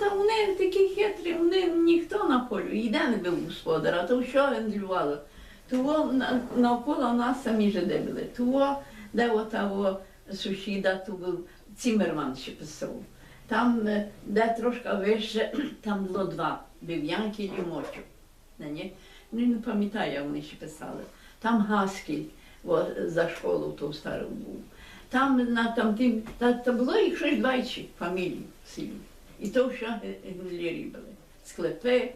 Та вони такі хитрі, вони ніхто на полю, йде не був господар, а то що він злювало. Того навколо нас самі жиди були. Того, де отого сусіда, то був Цімерман ще писав. Там, е, де трошки вище, там було два, Бів'янки і Мочу. Ну, не пам'ятаю, як вони ще писали. Там Гаскіль за школу то стару був. Там на там та, та було їх щось 20 фамілій в. І то що гендлярі були. Склепи,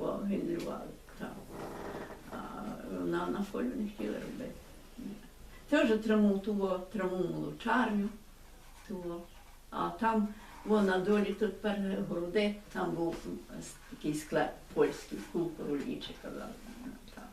о, гендлювали. Так. А на, на полю не хотіли робити. Теж триму того, триму молочарню, того. А там, во на долі тут перегороди, там був такий склеп польський, кул королічий казали. Там,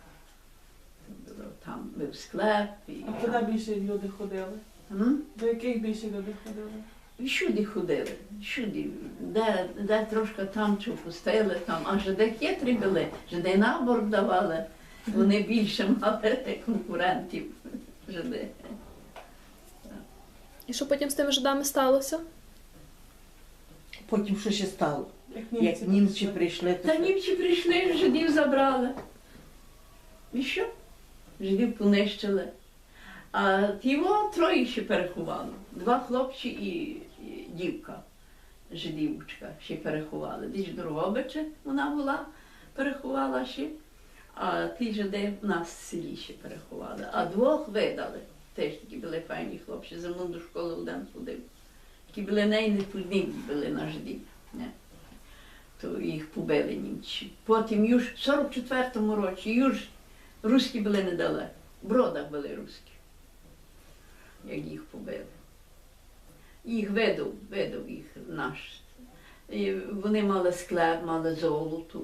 там був склеп. І, А куди більше люди ходили? М? До яких більше люди ходили? Всюди ходили, всюди, де, де трошки там чи пустили, там, а жиди хитрі були, жиди набор давали, вони більше мали конкурентів. Жиди. І що потім з тими жидами сталося? Потім що ще стало? Як Як німці прийшли, то Та що? німці прийшли, жидів забрали. І що? Жидів понищили. А його троє ще переховали. Два хлопці і, дівка, жидівочка, ще переховали. Десь в вона була, переховала ще, а ті жиди в нас в селі ще переховали. А двох видали. Теж такі були файні хлопці, за мною до школи один ходив. Такі були найнеподібні були на жидів. То їх побили німці. Потім в 44-му році юж руські були недалеко. В бродах були руські, як їх побили. Їх видав, видав їх наш. І вони мали склеп, мали золото.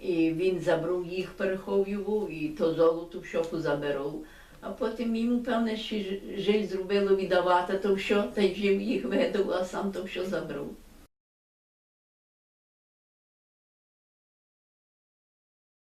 І він забрав їх, переховував, і то золото в шоку забирав. А потім йому, певне, ще ж- жить зробило віддавати то що, та й жив їх видав, а сам то що забрав.